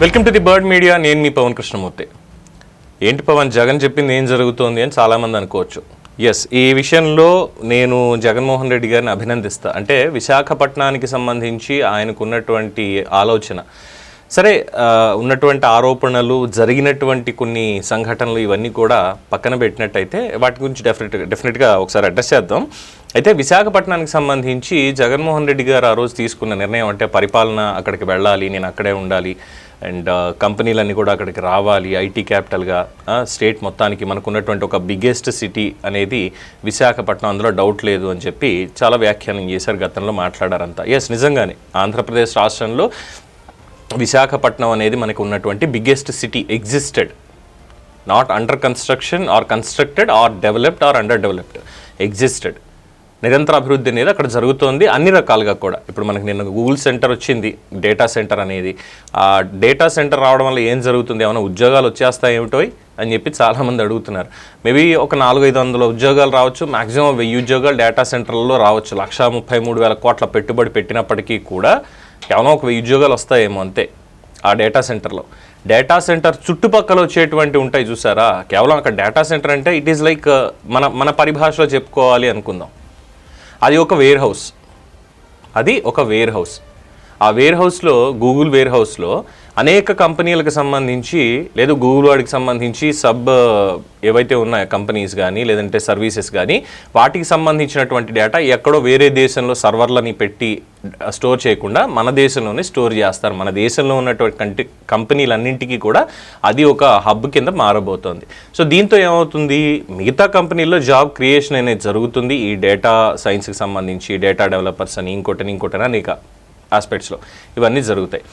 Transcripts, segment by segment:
Welcome to the bird media. నేను మీ పవన్ కృష్ణమూర్తి. ఏంటి పవన్ జగన్ చెప్పింది ఏం జరుగుతోంది అని చాలామంది అనుకోవచ్చు. ఎస్ ఈ విషయంలో నేను జగన్మోహన్ రెడ్డి గారిని అభినందిస్తా. అంటే విశాఖపట్నానికి సంబంధించి ఆయనకు ఉన్నటువంటి ఆలోచన. సరే ఉన్నటువంటి ఆరోపణలు జరిగినటువంటి కొన్ని సంఘటనలు ఇవన్నీ కూడా పక్కన పెట్టినట్టయితే వాటి గురించి డెఫినెట్ డెఫినెట్గా ఒకసారి అడ్రస్ చేద్దాం. అయితే విశాఖపట్నానికి సంబంధించి జగన్మోహన్ రెడ్డి గారు ఆ రోజు తీసుకున్న నిర్ణయం అంటే పరిపాలన అక్కడికి వెళ్ళాలి నేను అక్కడే ఉండాలి అండ్ కంపెనీలన్నీ కూడా అక్కడికి రావాలి. ఐటీ క్యాపిటల్గా స్టేట్ మొత్తానికి మనకు ఉన్నటువంటి ఒక బిగ్గెస్ట్ సిటీ అనేది విశాఖపట్నం. అందులో డౌట్ లేదు అని చెప్పి చాలా వ్యాఖ్యానం చేశారు గతంలో మాట్లాడారంతా. ఎస్ నిజంగానే ఆంధ్రప్రదేశ్ రాష్ట్రంలో విశాఖపట్నం అనేది మనకు ఉన్నటువంటి biggest city existed not under construction or constructed or developed or under developed existed నిరంతర అభివృద్ధి అనేది అక్కడ జరుగుతోంది అన్ని రకాలుగా కూడా. ఇప్పుడు మనకి నిన్న గూగుల్ సెంటర్ వచ్చింది డేటా సెంటర్ అనేది. ఆ డేటా సెంటర్ రావడం వల్ల ఏం జరుగుతుంది? ఏమైనా ఉద్యోగాలు వచ్చేస్తాయేమిటో అని చెప్పి చాలామంది అడుగుతున్నారు. మేబీ ఒక నాలుగు ఐదు వందల ఉద్యోగాలు రావచ్చు మాక్సిమం వెయ్యి ఉద్యోగాలు డేటా సెంటర్లలో రావచ్చు. లక్షా ముప్పై మూడు వేల కోట్ల పెట్టుబడి పెట్టినప్పటికీ కూడా కేవలం ఒక వెయ్యి ఉద్యోగాలు వస్తాయేమో అంతే ఆ డేటా సెంటర్లో డేటా సెంటర్ చుట్టుపక్కల వచ్చేటువంటి ఉంటాయి చూసారా? కేవలం అక్కడ డేటా సెంటర్ అంటే ఇట్ ఈస్ లైక్ మన మన పరిభాషలో చెప్పుకోవాలి అనుకుందాం. అది ఒక వేర్ హౌస్ అది ఒక వేర్ హౌస్ ఆ వేర్ హౌస్లో గూగుల్ వేర్ హౌస్లో అనేక కంపెనీలకు సంబంధించి లేదు గూగుల్ వాడికి సంబంధించి సబ్ ఏవైతే ఉన్నాయో కంపెనీస్ కానీ లేదంటే సర్వీసెస్ కానీ వాటికి సంబంధించినటువంటి డేటా ఎక్కడో వేరే దేశంలో సర్వర్లని పెట్టి స్టోర్ చేయకుండా మన దేశంలోనే స్టోర్ చేస్తారు. మన దేశంలో ఉన్నటువంటి కంటి కంపెనీలన్నింటికీ కూడా అది ఒక హబ్ కింద మారబోతోంది. సో దీంతో ఏమవుతుంది? మిగతా కంపెనీల్లో జాబ్ క్రియేషన్ అనేది జరుగుతుంది. ఈ డేటా సైన్స్కి సంబంధించి డేటా డెవలపర్స్ అని ఇంకోటని ఇంకోటని అనేక ఆస్పెక్ట్స్లో ఇవన్నీ జరుగుతాయి.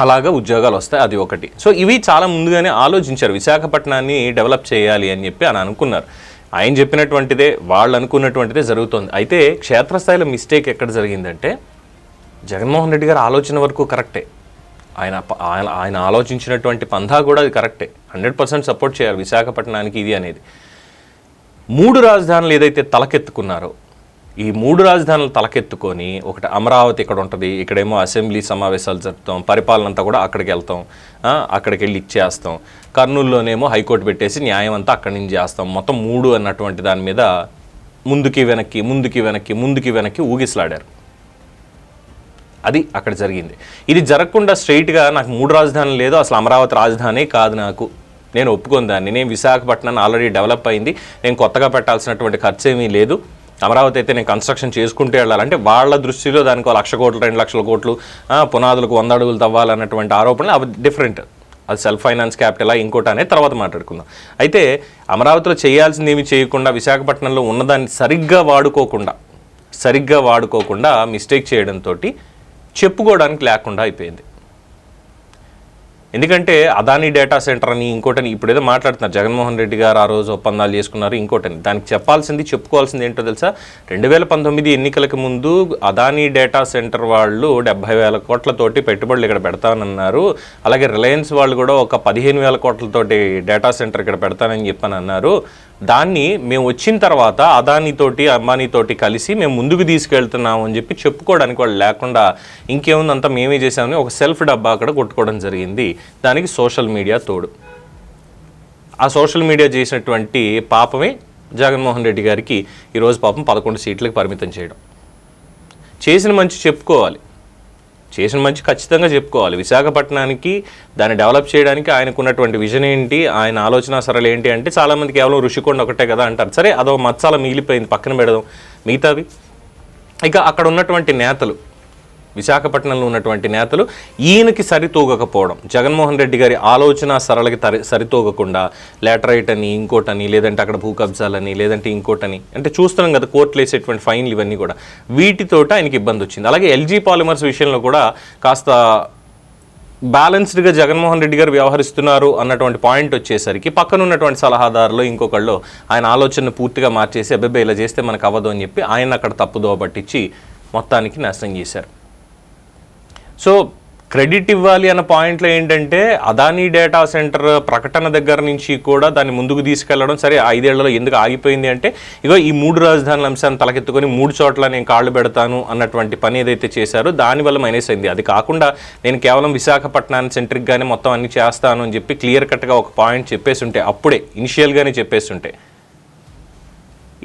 అలాగా ఉద్యోగాలు వస్తాయి అది ఒకటి. సో ఇవి చాలా ముందుగానే ఆలోచించారు. విశాఖపట్నాన్ని డెవలప్ చేయాలి అని చెప్పి అని అనుకున్నారు. ఆయన చెప్పినటువంటిదే వాళ్ళు అనుకున్నటువంటిదే జరుగుతుంది. అయితే క్షేత్రస్థాయిలో మిస్టేక్ ఎక్కడ జరిగిందంటే జగన్మోహన్ రెడ్డి గారి ఆలోచన వరకు కరెక్టే. ఆయన ఆయన ఆయన ఆలోచించినటువంటి పంధా కూడా అది కరెక్టే. హండ్రెడ్ పర్సెంట్ సపోర్ట్ చేయాలి విశాఖపట్నానికి ఇది అనేది. మూడు రాజధానులు ఏదైతే తలకెత్తుకున్నారో ఈ మూడు రాజధానులు తలకెత్తుకొని ఒకటి అమరావతి ఇక్కడ ఉంటుంది ఇక్కడేమో అసెంబ్లీ సమావేశాలు జరుపుతాం పరిపాలన అంతా కూడా అక్కడికి వెళ్తాం అక్కడికి వెళ్ళి ఇచ్చేస్తాం. కర్నూలులోనేమో హైకోర్టు పెట్టేసి న్యాయం అంతా అక్కడి నుంచి చేస్తాం. మొత్తం మూడు అన్నటువంటి దాని మీద ముందుకి వెనక్కి ముందుకి వెనక్కి ముందుకి వెనక్కి ఊగిసలాడారు. అది అక్కడ జరిగింది. ఇది జరగకుండా స్ట్రైట్గా నాకు మూడు రాజధానులు లేదు అసలు అమరావతి రాజధానే కాదు నాకు. నేను ఒప్పుకొని దాన్ని. నేను విశాఖపట్నం ఆల్రెడీ డెవలప్ అయింది. నేను కొత్తగా పెట్టాల్సినటువంటి ఖర్చు ఏమీ లేదు. అమరావతి అయితే నేను కన్స్ట్రక్షన్ చేసుకుంటే వెళ్ళాలంటే వాళ్ళ దృష్టిలో దానికి లక్ష కోట్లు రెండు లక్షల కోట్లు పునాదులకు వంద అడుగులు తవ్వాలన్నటువంటి ఆరోపణలు అవి డిఫరెంట్ అది సెల్ఫ్ ఫైనాన్స్ క్యాపిటల్ ఇంకోటి అనేది తర్వాత మాట్లాడుకుందాం. అయితే అమరావతిలో చేయాల్సింది ఏమి చేయకుండా విశాఖపట్నంలో ఉన్నదాన్ని సరిగ్గా వాడుకోకుండా సరిగ్గా వాడుకోకుండా మిస్టేక్ చేయడంతో చెప్పుకోవడానికి లేకుండా అయిపోయింది. ఎందుకంటే అదాని డేటా సెంటర్ అని ఇంకోటని ఇప్పుడు ఏదో మాట్లాడుతున్నారు. జగన్మోహన్ రెడ్డి గారు ఆ రోజు ఒప్పందాలు చేసుకున్నారు ఇంకోటని. దానికి చెప్పాల్సింది చెప్పుకోవాల్సింది ఏంటో తెలుసా? రెండు వేల పంతొమ్మిది ఎన్నికలకు ముందు అదానీ డేటా సెంటర్ వాళ్ళు డెబ్బై వేల కోట్లతోటి పెట్టుబడులు ఇక్కడ పెడతానన్నారు. అలాగే రిలయన్స్ వాళ్ళు కూడా ఒక పదిహేను వేల కోట్లతోటి డేటా సెంటర్ ఇక్కడ పెడతానని చెప్పని అన్నారు. దాన్ని మేము వచ్చిన తర్వాత అదానితోటి అంబానీతోటి కలిసి మేము ముందుకు తీసుకెళ్తున్నాము అని చెప్పి చెప్పుకోవడానికి వాళ్ళు లేకుండా ఇంకేముందంతా మేమే చేసామని ఒక సెల్ఫ్ డబ్బా అక్కడ కొట్టుకోవడం జరిగింది. దానికి సోషల్ మీడియా తోడు. ఆ సోషల్ మీడియా చేసినటువంటి పాపమే జగన్మోహన్ రెడ్డి గారికి ఈరోజు పాపం పదకొండు సీట్లకు పరిమితం చేయడం. చేసిన మంచి చెప్పుకోవాలి. చేసిన మంచి ఖచ్చితంగా చెప్పుకోవాలి. విశాఖపట్నానికి దాన్ని డెవలప్ చేయడానికి ఆయనకున్నటువంటి విజన్ ఏంటి ఆయన ఆలోచన సరళి ఏంటి అంటే చాలామంది కేవలం ఋషికొండ ఒకటే కదా అంటారు. సరే అదో మత్సాల మిగిలిపోయింది పక్కన పెడదాం. మిగతావి? ఇక అక్కడ ఉన్నటువంటి నేతలు విశాఖపట్నంలో ఉన్నటువంటి నేతలు ఈయనకి సరితూగకపోవడం. జగన్మోహన్ రెడ్డి గారి ఆలోచన సరళకి తరి సరితూగకుండా లేటరైట్ అని ఇంకోటని లేదంటే అక్కడ భూ కబ్జాలని లేదంటే ఇంకోటని అంటే చూస్తున్నాం కదా కోర్టులు వేసేటువంటి ఫైన్లు ఇవన్నీ కూడా. వీటితోటి ఆయనకి ఇబ్బంది వచ్చింది. అలాగే ఎల్జీ పాలిమర్స్ విషయంలో కూడా కాస్త బ్యాలెన్స్డ్గా జగన్మోహన్ రెడ్డి గారు వ్యవహరిస్తున్నారు అన్నటువంటి పాయింట్ వచ్చేసరికి పక్కన ఉన్నటువంటి సలహాదారులు ఇంకొకళ్ళు ఆయన ఆలోచనను పూర్తిగా మార్చేసి అబ్బాయి ఇలా చేస్తే మనకు అవ్వదు అని చెప్పి ఆయన అక్కడ తప్పుదోవ పట్టించి మొత్తానికి నాశనం చేశారు. సో క్రెడిట్ ఇవ్వాలి అన్న పాయింట్లో ఏంటంటే అదానీ డేటా సెంటర్ ప్రకటన దగ్గర నుంచి కూడా దాన్ని ముందుకు తీసుకెళ్ళడం సరే ఐదేళ్ళలో ఎందుకు ఆగిపోయింది అంటే ఇగో ఈ మూడు రాజధానుల అంశాన్ని తలకెత్తుకొని మూడు చోట్ల నేను కాళ్ళు పెడతాను అన్నటువంటి పని ఏదైతే చేశారో దానివల్ల మైనస్ అయింది. అది కాకుండా నేను కేవలం విశాఖపట్నాన్ని సెంట్రిక్గానే మొత్తం అన్ని చేస్తాను అని చెప్పి క్లియర్ కట్గా ఒక పాయింట్ చెప్పేసి ఉంటే అప్పుడే ఇనిషియల్గానే చెప్పేసి ఉంటే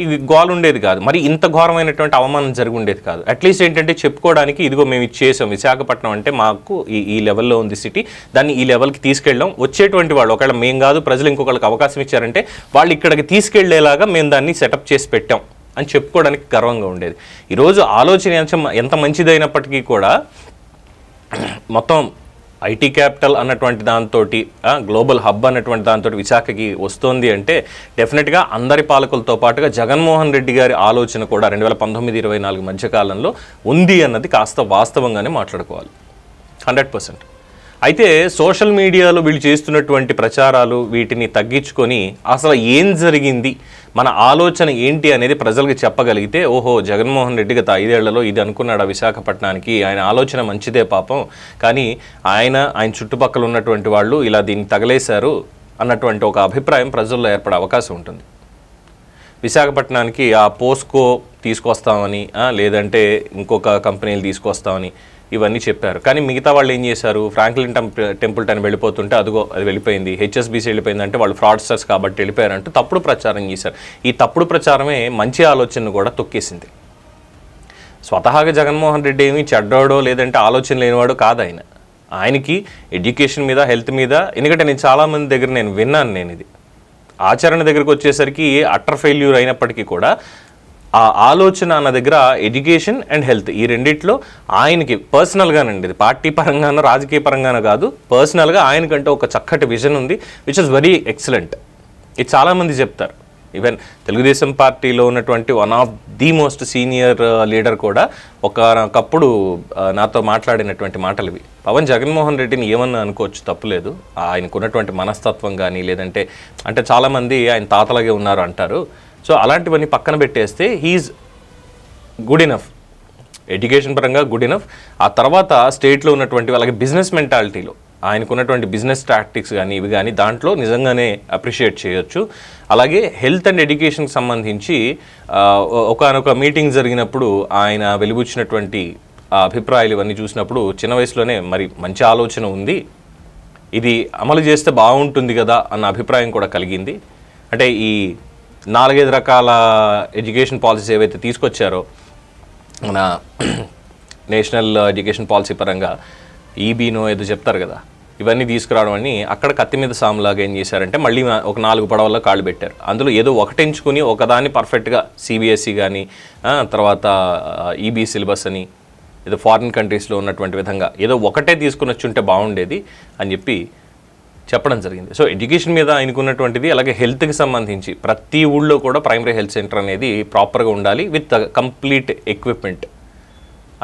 ఈ గోల్ ఉండేది కాదు. మరి ఇంత ఘోరమైనటువంటి అవమానం జరిగి ఉండేది కాదు. అట్లీస్ట్ ఏంటంటే చెప్పుకోవడానికి ఇదిగో మేము ఇది చేసాం విశాఖపట్నం అంటే మాకు ఈ ఈ లెవెల్లో ఉంది సిటీ దాన్ని ఈ లెవెల్కి తీసుకెళ్ళాం. వచ్చేటువంటి వాళ్ళు ఒకవేళ మేము కాదు ప్రజలు ఇంకొకరికి అవకాశం ఇచ్చారంటే వాళ్ళు ఇక్కడికి తీసుకెళ్ళేలాగా మేము దాన్ని సెటప్ చేసి పెట్టాం అని చెప్పుకోవడానికి గర్వంగా ఉండేది. ఈరోజు ఆలోచన ఎంత మంచిదైనప్పటికీ కూడా మొత్తం ఐటీ క్యాపిటల్ అన్నటువంటి దాంతో గ్లోబల్ హబ్ అన్నటువంటి దాంతో విశాఖకి వస్తోంది అంటే డెఫినెట్గా అందరి పాలకులతో పాటుగా జగన్మోహన్ రెడ్డి గారి ఆలోచన కూడా రెండు వేల పంతొమ్మిది ఇరవై నాలుగు మధ్యకాలంలో ఉంది అన్నది కాస్త వాస్తవంగానే మాట్లాడుకోవాలి. Hundred percent. అయితే సోషల్ మీడియాలో వీళ్ళు చేస్తున్నటువంటి ప్రచారాలు వీటిని తగ్గించుకొని అసలు ఏం జరిగింది? మన ఆలోచన ఏంటి అనేది ప్రజలకు చెప్పగలిగితే ఓహో జగన్మోహన్ రెడ్డి గత ఐదేళ్ళలో ఇది అనుకున్నాడు ఆ విశాఖపట్నానికి ఆయన ఆలోచన మంచిదే పాపం. కానీ ఆయన ఆయన చుట్టుపక్కల ఉన్నటువంటి వాళ్ళు ఇలా దీన్ని తగలేశారు అన్నటువంటి ఒక అభిప్రాయం ప్రజల్లో ఏర్పడే అవకాశం ఉంటుంది. విశాఖపట్నానికి ఆ పోస్కో తీసుకొస్తామని లేదంటే ఇంకొక కంపెనీలు తీసుకొస్తామని ఇవన్నీ చెప్పారు. కానీ మిగతా వాళ్ళు ఏం చేశారు? ఫ్రాంక్లిన్ టెంప్- టెంపుల్ టైం వెళ్ళిపోతుంటే అదిగో అది వెళ్ళిపోయింది. హెచ్ఎస్బీసీ వెళ్ళిపోయింది అంటే వాళ్ళు ఫ్రాడ్స్టర్స్ కాబట్టి వెళ్ళిపోయారంటూ తప్పుడు ప్రచారం చేశారు. ఈ తప్పుడు ప్రచారమే మంచి ఆలోచనను కూడా తొక్కేసింది. స్వతహాగా జగన్మోహన్ రెడ్డి ఏమి చెడ్డోడో లేదంటే ఆలోచన లేనివాడు కాదు ఆయన. ఆయనకి ఎడ్యుకేషన్ మీద హెల్త్ మీద ఎందుకంటే నేను చాలామంది దగ్గర నేను విన్నాను నేను ఇది ఆచరణ దగ్గరకు వచ్చేసరికి అట్టర్ ఫెయిల్యూర్ అయినప్పటికీ కూడా ఆ ఆలోచన అన్న దగ్గర ఎడ్యుకేషన్ అండ్ హెల్త్ ఈ రెండిట్లో ఆయనకి పర్సనల్గానండి. ఇది పార్టీ పరంగానో రాజకీయ పరంగానో కాదు. పర్సనల్గా ఆయనకంటే ఒక చక్కటి విజన్ ఉంది విచ్ ఇస్ వెరీ ఎక్సలెంట్ ఇది చాలామంది చెప్తారు. ఈవెన్ తెలుగుదేశం పార్టీలో ఉన్నటువంటి one of the most senior leader కూడా ఒకనొకప్పుడు uh, నాతో మాట్లాడినటువంటి మాటలు ఇవి. పవన్ జగన్మోహన్ రెడ్డిని ఏమన్నా అనుకోవచ్చు తప్పులేదు. ఆయనకు ఉన్నటువంటి మనస్తత్వం కానీ లేదంటే అంటే చాలామంది ఆయన తాతలాగే ఉన్నారు అంటారు. సో అలాంటివన్నీ పక్కన పెట్టేస్తే he is good enough education పరంగా గుడ్ ఇనఫ్ ఆ తర్వాత స్టేట్లో ఉన్నటువంటి అలాగే బిజినెస్ మెంటాలిటీలో ఆయనకున్నటువంటి బిజినెస్ టాక్టిక్స్ కానీ ఇవి కానీ దాంట్లో నిజంగానే అప్రిషియేట్ చేయొచ్చు. అలాగే హెల్త్ అండ్ ఎడ్యుకేషన్కి సంబంధించి ఒకనొక మీటింగ్ జరిగినప్పుడు ఆయన వెలుగుచ్చినటువంటి అభిప్రాయాలు ఇవన్నీ చూసినప్పుడు చిన్న వయసులోనే మరి మంచి ఆలోచన ఉంది. ఇది అమలు చేస్తే బాగుంటుంది కదా అన్న అభిప్రాయం కూడా కలిగింది. అంటే ఈ నాలుగైదు రకాల ఎడ్యుకేషన్ పాలసీస్ ఏవైతే తీసుకొచ్చారో మన నేషనల్ ఎడ్యుకేషన్ పాలసీ పరంగా ఈబీనో ఏదో చెప్తారు కదా ఇవన్నీ తీసుకురావడం అని అక్కడ కత్తి మీద సాములాగా ఏం చేశారంటే మళ్ళీ ఒక నాలుగు పడవల్లో కాళ్ళు పెట్టారు. అందులో ఏదో ఒకటి ఎంచుకుని ఒకదాన్ని పర్ఫెక్ట్గా సిబిఎస్ఈ కానీ తర్వాత ఈబీ సిలబస్ అని ఏదో ఫారిన్ కంట్రీస్లో ఉన్నటువంటి విధంగా ఏదో ఒకటే తీసుకుని వచ్చి ఉంటే బాగుండేది అని చెప్పి చెప్పడం జరిగింది. సో ఎడ్యుకేషన్ మీద ఆయనకున్నటువంటిది అలాగే హెల్త్కి సంబంధించి ప్రతి ఊళ్ళో కూడా ప్రైమరీ హెల్త్ సెంటర్ అనేది ప్రాపర్గా ఉండాలి విత్ కంప్లీట్ ఎక్విప్మెంట్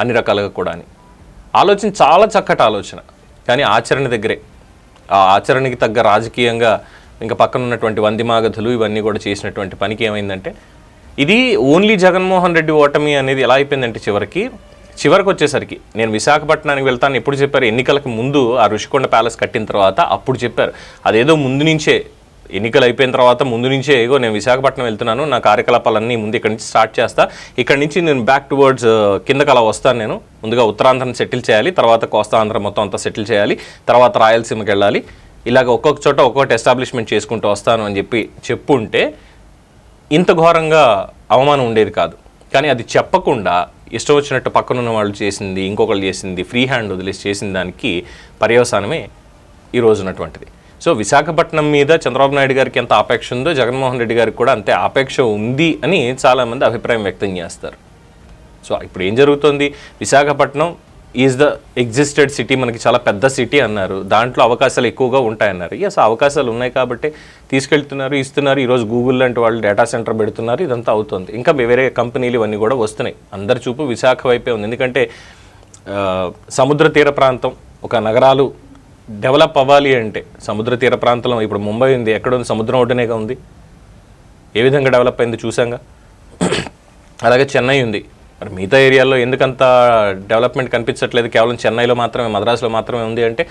అన్ని రకాలుగా కూడా అని ఆలోచన చాలా చక్కటి ఆలోచన. కానీ ఆచరణ దగ్గరే. ఆ ఆచరణకి తగ్గ రాజకీయంగా ఇంకా పక్కన ఉన్నటువంటి వందిమాగధులు ఇవన్నీ కూడా చేసినటువంటి పనికి ఏమైందంటే ఇది ఓన్లీ జగన్మోహన్ రెడ్డి ఓటమి అనేది ఎలా అయిపోయిందంటే చివరికి చివరికి వచ్చేసరికి నేను విశాఖపట్నానికి వెళ్తాను ఎప్పుడు చెప్పారు ఎన్నికలకు ముందు ఆ ఋషికొండ ప్యాలెస్ కట్టిన తర్వాత అప్పుడు చెప్పారు. అదేదో ముందు నుంచే ఎన్నికలు అయిపోయిన తర్వాత ముందు నుంచే ఏగో నేను విశాఖపట్నం వెళ్తున్నాను నా కార్యకలాపాలన్నీ ముందు ఇక్కడ నుంచి స్టార్ట్ చేస్తా. ఇక్కడ నుంచి నేను బ్యాక్ టువర్డ్స్ కిందకి అలా వస్తాను నేను. ముందుగా ఉత్తరాంధ్రని సెటిల్ చేయాలి తర్వాత కోస్తాంధ్ర మొత్తం అంతా సెటిల్ చేయాలి తర్వాత రాయలసీమకి వెళ్ళాలి. ఇలాగ ఒక్కొక్క చోట ఒక్కొక్కటి ఎస్టాబ్లిష్మెంట్ చేసుకుంటూ వస్తాను అని చెప్పి చెప్పుంటే ఇంత ఘోరంగా అవమానం ఉండేది కాదు. కానీ అది చెప్పకుండా ఇష్టం వచ్చినట్టు పక్కనున్న వాళ్ళు చేసింది ఇంకొకళ్ళు చేసింది ఫ్రీ హ్యాండ్ వదిలేసి చేసిన దానికి పర్యవసానమే ఈ ఉన్నటువంటిది. సో విశాఖపట్నం మీద చంద్రబాబు నాయుడు గారికి ఎంత ఆపేక్ష ఉందో జగన్మోహన్ రెడ్డి గారికి కూడా అంతే ఆపేక్ష ఉంది అని చాలామంది అభిప్రాయం వ్యక్తం చేస్తారు. సో ఇప్పుడు ఏం జరుగుతుంది? Visakhapatnam is the existed city మనకి చాలా పెద్ద సిటీ అన్నారు. దాంట్లో అవకాశాలు ఎక్కువగా ఉంటాయన్నారు. ఎస్ అవకాశాలు ఉన్నాయి కాబట్టి తీసుకెళ్తున్నారు ఇస్తున్నారు. ఈరోజు గూగుల్ లాంటి వాళ్ళు డేటా సెంటర్ పెడుతున్నారు ఇదంతా అవుతుంది. ఇంకా వేరే కంపెనీలు ఇవన్నీ కూడా వస్తున్నాయి. అందరి చూపు విశాఖ వైపే ఉంది. ఎందుకంటే సముద్ర తీర ప్రాంతం ఒక నగరాలు డెవలప్ అవ్వాలి అంటే సముద్ర తీర ప్రాంతంలో ఇప్పుడు ముంబై ఉంది ఎక్కడ ఉంది? సముద్రం ఒడ్డునేగా ఉంది. ఏ విధంగా డెవలప్ అయింది చూసాంగా అలాగే చెన్నై ఉంది. మరి మిగతా ఏరియాల్లో ఎందుకంత డెవలప్మెంట్ కనిపించట్లేదు? కేవలం చెన్నైలో మాత్రమే మద్రాసులో మాత్రమే ఉంది అంటే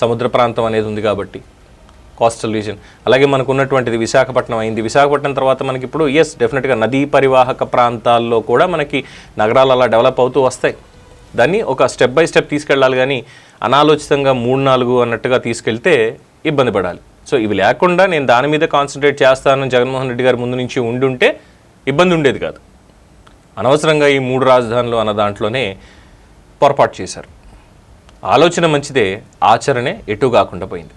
సముద్ర ప్రాంతం అనేది ఉంది కాబట్టి. కోస్టల్ రీజన్ అలాగే మనకు ఉన్నటువంటిది విశాఖపట్నం అయింది. విశాఖపట్నం తర్వాత మనకి ఇప్పుడు ఎస్ డెఫినెట్గా నదీ పరివాహక ప్రాంతాల్లో కూడా మనకి నగరాలు అలా డెవలప్ అవుతూ వస్తాయి. దాన్ని ఒక స్టెప్ బై స్టెప్ తీసుకెళ్ళాలి కానీ అనాలోచితంగా మూడు నాలుగు అన్నట్టుగా తీసుకెళ్తే ఇబ్బంది పడాలి. సో ఇవి లేకుండా నేను దాని మీద కాన్సన్ట్రేట్ చేస్తానని జగన్మోహన్ రెడ్డి గారి ముందు నుంచి ఉండుంటే ఇబ్బంది ఉండేది కాదు. అనవసరంగా ఈ మూడు రాజధానులు అన్న దాంట్లోనే పొరపాటు చేశారు. ఆలోచన మంచిదే ఆచరణే ఎటు కాకుండా పోయింది.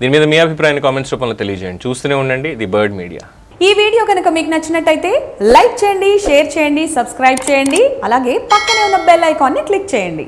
దీని మీద మీ అభిప్రాయాన్ని కామెంట్స్ రూపంలో తెలియజేయండి. చూస్తూనే ఉండండి ది బర్డ్ మీడియా. ఈ వీడియో కనుక మీకు నచ్చినట్టయితే లైక్ చేయండి షేర్ చేయండి సబ్స్క్రైబ్ చేయండి అలాగే పక్కనే ఉన్న బెల్ ఐకాన్ని క్లిక్ చేయండి.